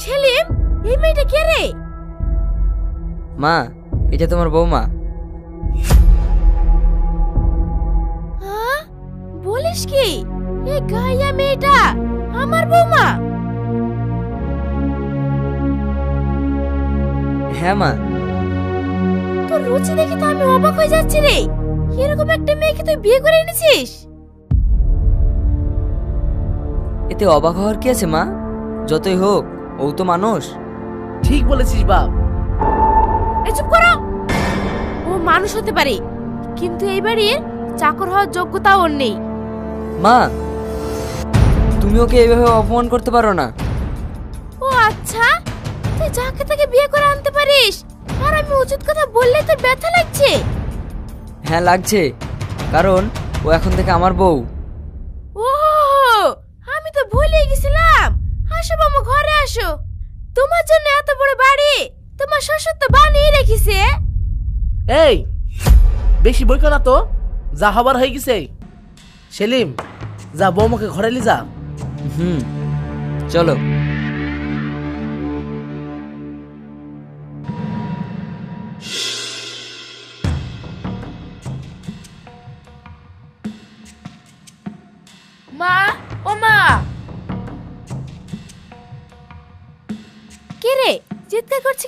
সেলিম এই মেয়েটা কে রে? মা এটা তোমার বৌমা। হ্যাঁ? বলিস কি? এই গাইয়া মেয়েটা আমার বৌমা। হ্যাঁ মা। তোর রুচি দেখে তো আমি অবাক হয়ে যাচ্ছি রে। এরকম একটা মেয়েকে তুই বিয়ে করে এনেছিস? এতে অবাক হওয়ার কি আছে মা? যতই হোক। ও তো মানুষ। ঠিক বলেছিস বাপ। এই চুপ করো। ও মানুষ হতে পারে কিন্তু এই বাড়ির চাকর হওয়ার যোগ্যতা ওর নেই। মা তুমি ওকে এইভাবে অপমান করতে পারো না। ও আচ্ছা তুই যাকে তাকে বিয়ে করে আনতে পারিস আর আমি উচিত কথা বললে তোর ব্যথা লাগছে? হ্যাঁ লাগছে কারণ ও এখন থেকে আমার বউ ও আমি তো ভুলে গেছিলাম আসো মামু ঘরে আসো। তোমার জন্য এত বড় বাড়ি তোমার শ্বশুর তো বানিয়ে রেখেছে। এই বেশি বইকো না তো যা হবার হয়ে গেছে। সেলিম যা বৌমাকে ঘরে লি যা। হুম চলো।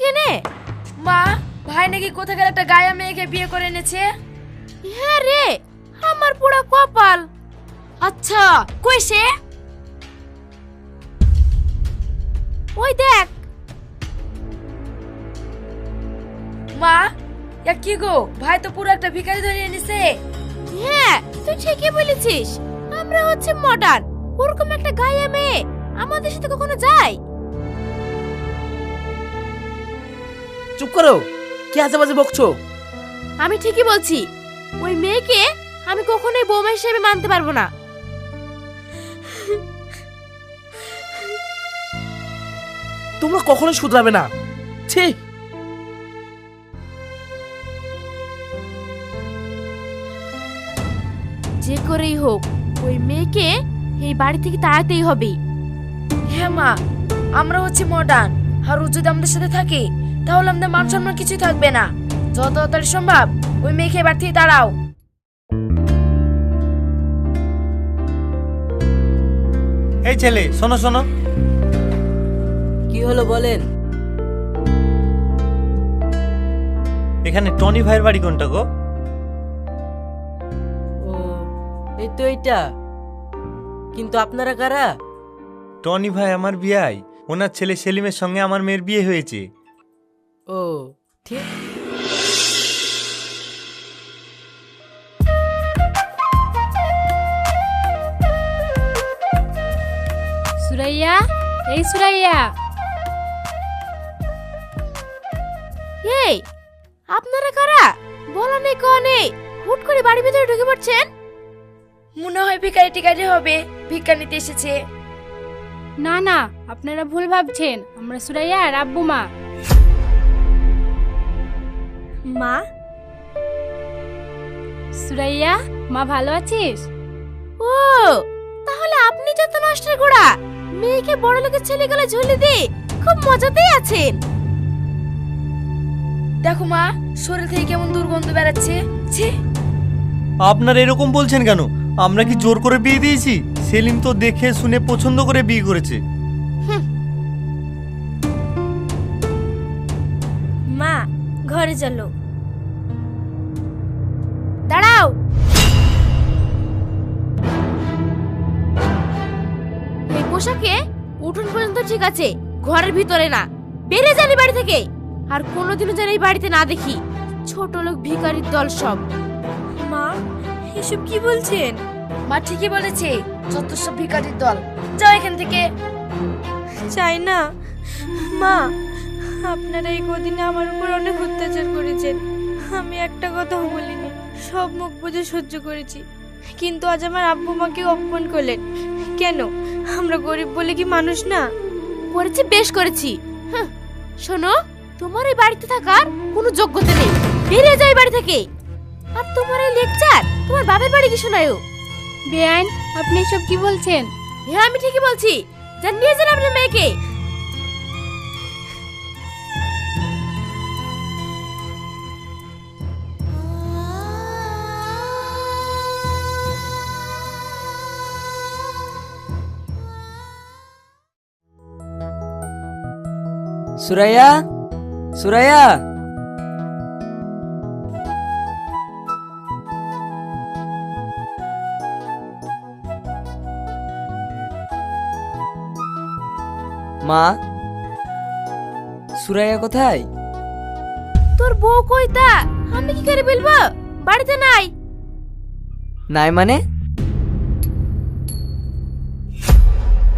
কেনে মা ভাই নাকি কোথাকার একটা গায়া মেয়েকে বিয়ে করে এনেছে? হ্যাঁ রে আমার পুরো কপাল। আচ্ছা কই সে? ওই দেখ। মা ইয়া কি গো? ভাই তো পুরো একটা ভিখারি ধরে এনেছে। হ্যাঁ তুই ঠিকই বলেছিস। আমরা হচ্ছে মডার্ন ওরকম একটা গায়ে মেয়ে। আমাদের সাথে কখনো যায়? চুপ করো। কি আজে বাজে বকছো? আমি ঠিকই বলছি। ওই মেয়েকে আমি কখনোই বৌমা হিসেবে মানতে পারব না। তোমরা কখনোই শুধরাবে না। ছি। যে করেই হোক ওই মেয়েকে এই বাড়ি থেকে তাড়াতেই হবে। হ্যাঁ মা আমরা হচ্ছে মডার্ন আর ও যদি আমাদের সাথে থাকে তাহলে আমাদের মান সম্মান কিছুই থাকবে না। যত তাড়াতাড়ি সম্ভব ওই মেয়েকে এবার থেকে দাঁড়াও। এই ছেলে শোনো শোনো। কি হলো বলেন? এখানে টনি ভাইয়ের বাড়ি কোনটা গো? ও এই তো এইটা। কিন্তু আপনারা কারা? টনি ভাই আমার বিয়াই। ওনার ছেলে সেলিমের সঙ্গে আমার মেয়ের বিয়ে হয়েছে। ও ঠিক। সুরাইয়া এই সুরাইয়া। এই আপনারা কারা? বলা নেই নেই। হুট করে বাড়ির ভিতরে ঢুকে পড়ছেন? মনে হয় ভিখারি টিকারি হবে। ভিক্ষা নিতে এসেছে। না না আপনারা ভুল ভাবছেন। আমরা সুরাইয়া আর আব্বু মা। মা। সুরাইয়া মা ভালো আছিস? ও তাহলে আপনি যত নষ্টের গোড়া। মেয়েকে বড় লোকের ছেলেগুলো ঝুলি দিয়ে খুব মজাতেই আছেন। দেখো মা শরীর থেকে কেমন দুর্গন্ধ বেড়াচ্ছে। ছি। আপনারা এরকম বলছেন কেন? আমরা কি জোর করে বিয়ে দিয়েছি? সেলিম তো দেখে শুনে পছন্দ করে বিয়ে করেছে। মা ঘরে চলো। দাঁড়াও এই পোশাকে উঠোন পর্যন্ত ঠিক আছে ঘরের ভিতরে না। বেরিয়ে যান বাড়ি থেকে। আর কোনোদিনও যেন এই বাড়িতে না দেখি। ছোট লোক ভিখারির দল সব। মা এসব কি বলছেন? মা ঠিকই বলেছে যত সব ভিখারির দল। যাও এখান থেকে। চাই না। মা আপনারা এই কদিনে আমার উপর অনেক অত্যাচার করেছেন। আমি একটা কথাও বলিনি। সব মুখ বুঝে সহ্য করেছি। কিন্তু আজ আমার আব্বু মাকে অপমান করলেন। কেন? আমরা গরিব বলে কি মানুষ না? করেছি বেশ করেছি। শোনো তোমার এই বাড়িতে থাকার কোনো যোগ্যতা নেই। বেরিয়ে যাও বাড়ি থেকে। আর তোমার এই লেকচার তোমার বাপের বাড়ি কি শোনায়ও? বেআইন আপনি সব কি বলছেন? হ্যাঁ আমি ঠিকই বলছি। যান নিয়ে যান আপনার মেয়েকে। সুরাইয়া? সুরাইয়া? মা সুরাইয়া কোথায়? তোর বউ কই তা? আমি কি করে বলব? বাড়িতে নাই। নাই মানে?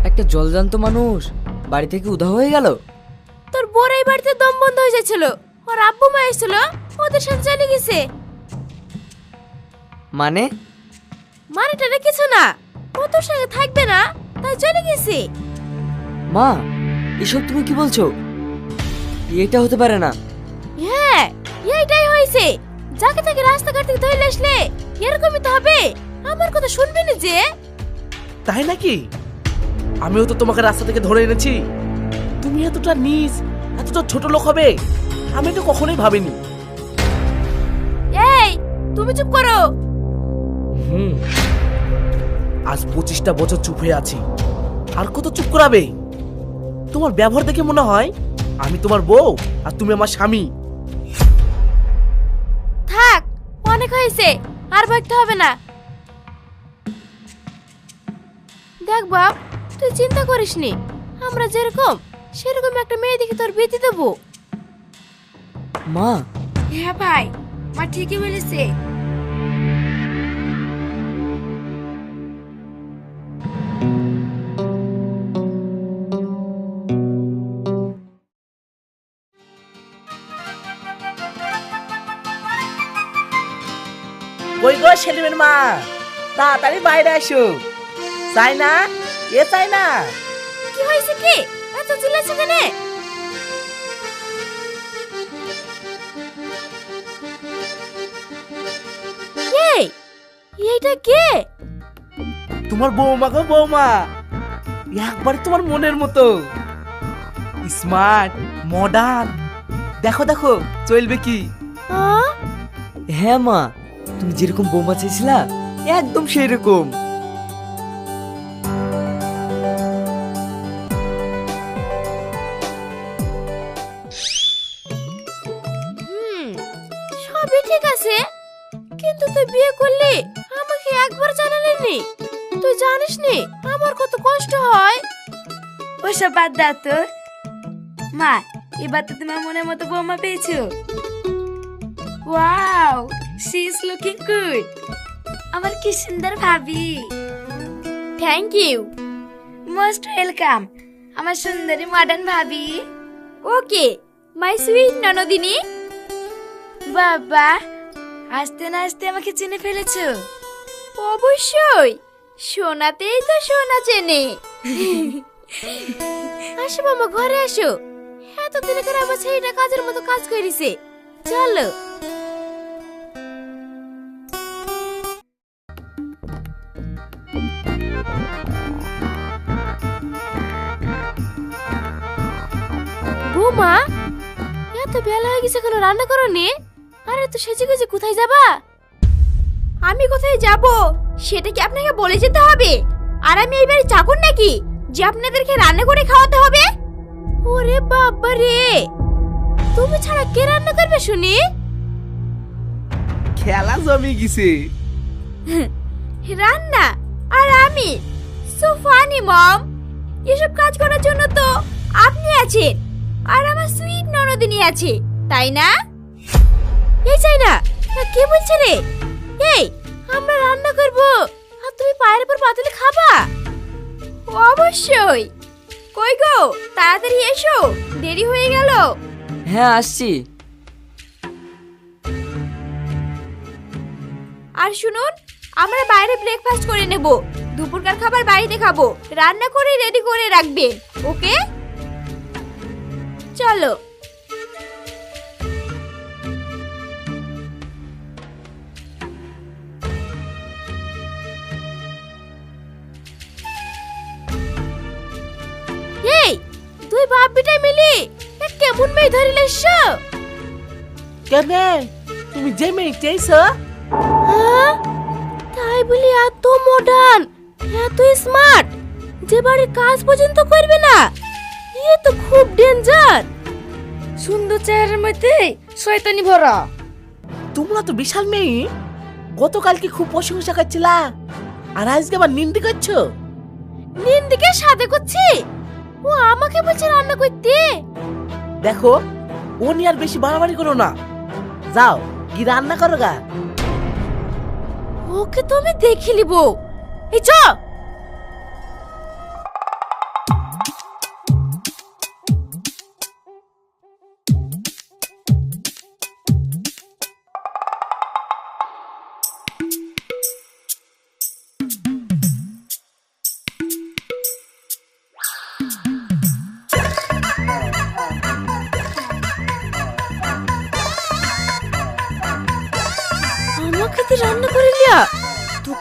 একটা জলজান্ত মানুষ বাড়ি থেকে উধা হয়ে গেল? এই বাড়িতে দম বন্ধ হয়ে যাচ্ছিল। ওর আব্বু মা এসেছিল ওদের সাথে চলে গেছে। মানে? মানে টানে কিছু না। ও তোর সঙ্গে থাকবে না তাই চলে গেছে। মা এসব তুমি কি বলছো? এটা হতে পারে না। হ্যাঁ এইটাই হয়েছে। যাকে তাকে রাস্তাঘাট থেকে ধরে আসলে এরকমই তো হবে। আমার কথা শুনবি না যে। তাই নাকি? আমিও তো তোমাকে রাস্তা থেকে ধরে এনেছি। তুমি এতটা নিজ এতটা ছোট লোক হবে। আমি তো কখনোই ভাবিনি। এই তুমি চুপ করো। হুম। আজ পঁচিশটা বছর চুপ হয়ে আছি। আর কত চুপ করাবে? তোমার ব্যবহার দেখে মনে হয় আমি তোমার বউ আর তুমি আমার স্বামী। থাক অনেক হয়েছে আর ভাবতে হবে না। দেখ বাপ তুই চিন্তা করিস নি আমরা যেরকম সেরকম একটা মেয়ে দেখে তোর বিয়ে দিয়ে দেবো। মা। হ্যাঁ ভাই মা ঠিকই বলেছে। কই গো সেলিমের মা? তাড়াতাড়ি বাইরে আসো। চাই না এ চাই না কি হয়েছে কি? চিল্লাচ্ছে কেন? এইটা কে? তোমার বৌমা গো বৌমা। একবারে তোমার মনের মতো। Smart modern. দেখো দেখো চলবে কি? হ্যাঁ হ্যাঁ মা তুমি যেরকম বৌমা চেয়েছিলা একদম সেই রকম জানিস নি আমার কত কষ্ট হয়। ওসব বাদ দাও তো। মা, এবার তো তোমার মনের মতো বৌমা পেয়েছ। Wow she is looking good আমার কি সুন্দর ভাবি। থ্যাংক ইউ মোস্ট ওয়েলকাম আমার সুন্দরী মডার্ন ভাবি। ওকে মাই সুইট ননদিনী। বাবা, আস্তে না আস্তে আমাকে চিনে ফেলেছো। অবশ্যই। সোনাতেই তো সোনা চেনে। আসো মামা, ঘরে আসো। এতদিন করে আমার ছেলেটা কাজের মতো কাজ করেছে। চলো। বৌমা, এত বেলা হয়ে গেছে কেন রান্না করনি? আরে, তো সেজে গেছে কোথায় যাবা? আমি কোথায় যাব? সেটা কি আপনাকে বলে যেতে হবে? আর আমি এইবারে চাকর নাকি যে আপনাদেরকে রান্না করে খাওয়াতে হবে? ওরে বাবা রে! তুমি ছাড়া কে রান্না করবে শুনি? খেলা জমি গেছে। রান্না? আর আমি? So funny mom. এসব কাজ করার জন্য তো আপনি আছেন। আর আমার সুইট ননদিনী আছে তাই না? এই চাই না, কে বলছে রে? এই আমরা রান্না করব। আর তুমি পায়ের উপর পাতলে খাবা? অবশ্যই। কই গো তাড়াতাড়ি এসো দেরি হয়ে গেল। হ্যাঁ আসছি। আর শুনুন আমরা বাইরে ব্রেকফাস্ট করে নেব। দুপুরকার খাবার বাড়িতে খাব। রান্না করে রেডি করে রাখবেন ওকে? চলো। মেয়ে ধরিলে এসছো কেন? তুমি যে মেয়ে হ্যাঁ? তাই বলি এত মডার্ন এত স্মার্ট যে বাড়ির কাজ পর্যন্ত করবে না। ইয়ে তো খুব ডেঞ্জার সুন্দর চেহারার মধ্যে শয়তানি ভরা। তোমরা তো বিশাল মেয়ে। গতকালকে খুব প্রশংসা করছিলা? আর আজকে আবার নিন্দি করছ? নিন্দিকে সাথে করছি? ও আমাকে বলছে রান্না করতে। দেখো, উনি আর বেশি বাড়াবাড়ি করো না। যাও, কি রান্না করো গা? ওকে তো আমি দেখে নিব। এই চ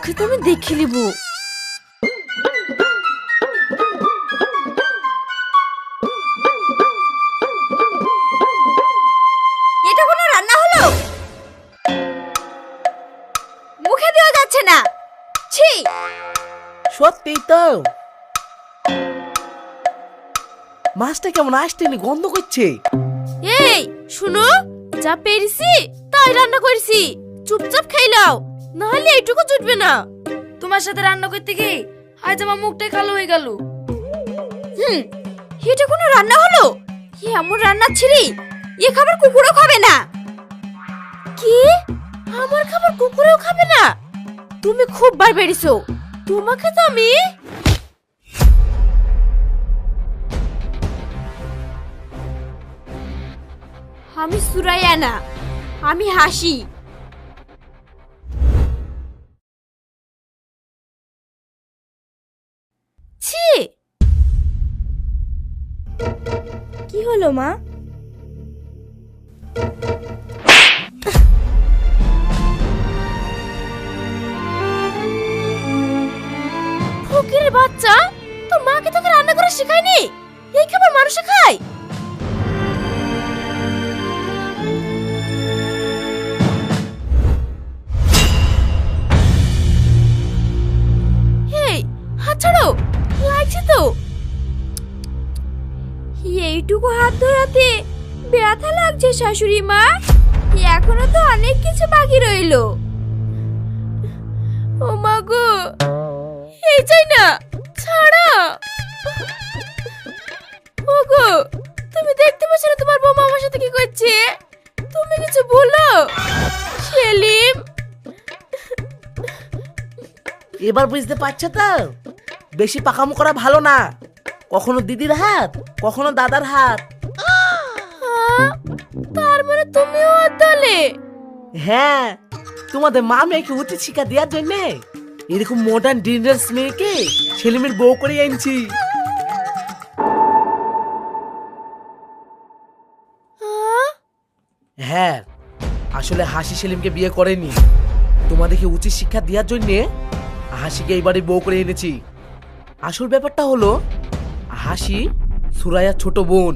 তোকে তো আমি দেখে নিব। এটা কোনো রান্না হলো? মুখে দেওয়া যাচ্ছে না। ছি। সত্যি তো। মাছটা কেমন আসতেনি গন্ধ করছে। এই শুনো যা পেরেছি তাই রান্না করেছি। চুপচাপ খাইলাও নাহলে এইটুকু জুটবে না। তোমার সাথে রান্না করতে গিয়ে আজ আমার মুখটাই কালো হয়ে গেল। হুম এটা কোনো রান্না হলো? এমন রান্না ছিলি? এ খাবার কুকুরও খাবে না। কি? আমার খাবার কুকুরেও খাবে না? তুমি খুব বার বেরিয়েছো। তোমাকে তো আমি আমি সুরাইয়া না আমি হাসি। হলো মা? শাশুড়ি মা এখনও তো অনেক কিছু বাকি রইল। ও মা গো, এই চাই না, ছাড়া। ও গো, তুমি দেখতে পাচ্ছ না তোমার বৌমা আমার সাথে কি করছে? তুমি কিছু বলো, সেলিম। এবার বুঝতে পারছ তো? বেশি পাকামো করা ভালো না। কখনো দিদির হাত, কখনো দাদার হাত। তার মানে তুমিও ওর দলে হ্যাঁ তোমাদের মা মেয়েকে শিক্ষা দেওয়ার জন্য এরকম মডার্ন মেয়েকে ছেলেমেয়ের বউ করে আনছি হ্যাঁ আসলে হাসি সেলিমকে বিয়ে করেনি। তোমাদেরকে উচিত শিক্ষা দেওয়ার জন্য হাসিকে এইবারে বউ করে এনেছি। আসল ব্যাপারটা হলো হাসি সুরাইয়ার ছোট বোন।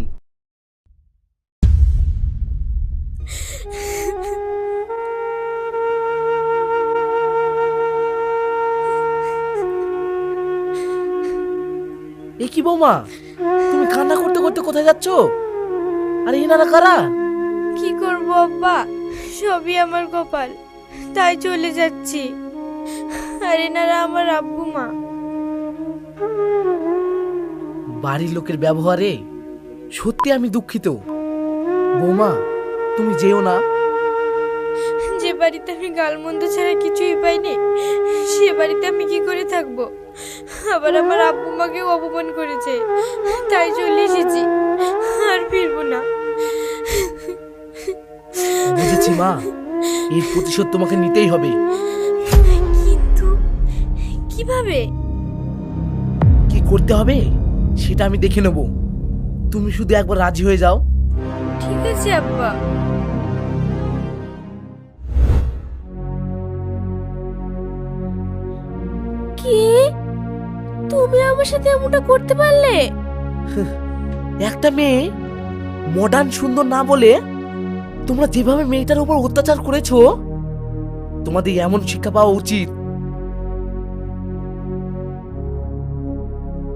কি বৌমা? তুমি কান্না করতে করতে কোথায় যাচ্ছ? আরে এনারা কারা? কি করব আব্বা? সবই আমার কপাল। তাই চলে যাচ্ছি। আর এনারা আমার আব্বু মা। বাড়ির লোকের ব্যবহারে সত্যি আমি দুঃখিত। বৌমা তুমি যেও না। যে বাড়িতে আমি গালমন্দ ছাড়া কিছুই পাইনি সে বাড়িতে আমি কি করে থাকব? আবার আমার আব্বু মাকেও অপমান করেছে। তাই চলে এসেছি। আর ফিরবো না। বুঝেছি মা এর প্রতিশোধ তোমাকে নিতেই হবে। কিন্তু কীভাবে? কি করতে হবে সেটা আমি দেখে নেব। তুমি শুধু একবার রাজি হয়ে যাও। ঠিক আছে আব্বা। কি? তুমি আমার সাথে এমনটা করতে পারলে? একটা মেয়ে মডার্ন সুন্দর না বলে তোমরা যেভাবে মেয়েটার উপর অত্যাচার করেছ, তোমাদের এমন শিক্ষা পাওয়া উচিত।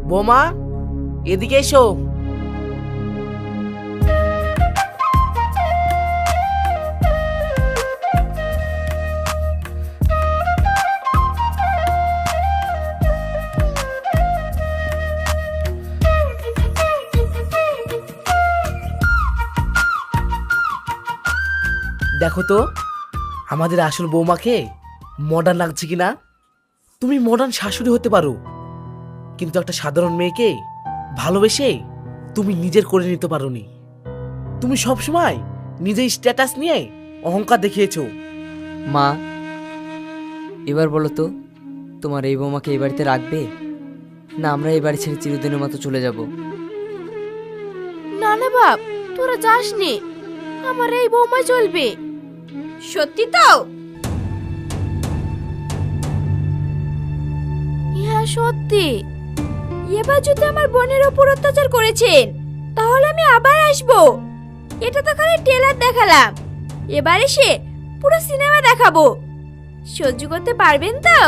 বোমা, এদিকে এসো। দেখো তো আমাদের আসল বৌমাকে মডার্ন লাগছে কিনা? তুমি মডার্ন শাশুড়ি হতে পারো কিন্তু একটা সাধারণ মেয়েকে ভালোবেসে তুমি নিজের করে নিতে পারোনি। তুমি সব সময় নিজের স্ট্যাটাস নিয়ে অহংকার দেখিয়েছো। মা এবার বলো তো তোমার এই বৌমাকে এই বাড়িতে রাখবে? না আমরা এই বাড়ি ছেড়ে চিরদিনের মতো চলে যাব? না না বাপ তোরা যাস নি আমার এই বৌমা চলবে। সত্যি তো? ইহা সত্যি। এবার যদি আমার বোনের ওপর অত্যাচার করেছেন তাহলে আমি আবার আসব। এটা তো খালি টেলার দেখালাম। এবার এসে পুরো সিনেমা দেখাবো। সহ্য করতে পারবেন তো?